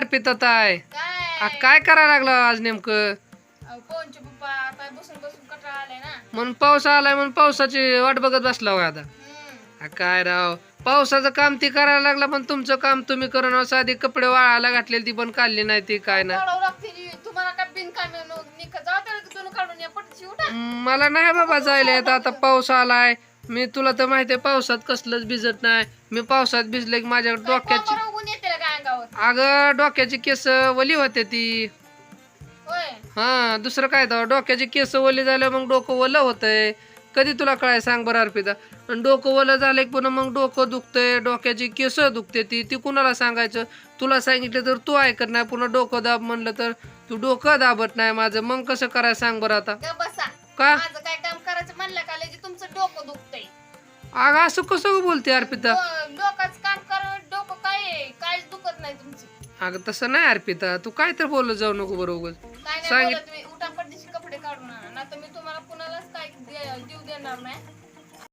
अर्पिता ताय काय? काय करायला लागला आज नेमकं? ना. म्हणून पाऊस आलाय म्हणून पावसाची वाट बघत बसला आता. काय राव? पावसाचं काम ती करायला लागला पण तुमचं काम तुम्ही करून साधी कपडे वाळायला घातलेली ती पण काढली नाही ती काय उठा. मला नाही बाबा जायला येत आता पाऊस आलाय. मी तुला तर माहितीये पावसात कसलंच भिजत नाही. मी पावसात भिजले की माझ्या डोक्याची अंगावर अगं डोक्याची केस वली होते ती. होय? हा दुसरं काय तर डोक्याची केस ओली झालं मग डोकं ओलं होतंय. कधी तुला काय सांग बरं अर्पिता. आणि डोकं ओलं झालं की पुन्हा मग डोकं दुखतंय डोक्याची केस दुखते ती. ती कुणाला सांगायचं? तुला सांगितलं तर तू ऐकत नाही पुन्हा डोकं दाब म्हणलं तर. तू डोकं दाबत नाही माझं. मग कसं करायचं सांग बरं आता. ग बसा. का? माझं काय काम करायचं? म्हणलं का लगे तुमचं डोकं दुखतंय? अगं असं कसं बोलते अर्पिता? डो- डोकाचं नाही तुमचं. अगं तसं नाही अर्पिता. तू काय तर बोलत जाऊ नको बरोबर. काय नाही सांगित- बोलत तुम्ही उठा पडदेशी कपडे काढून आणा. तर मी तुम्हाला कुणालाच काय दे- देऊ देणार नाही.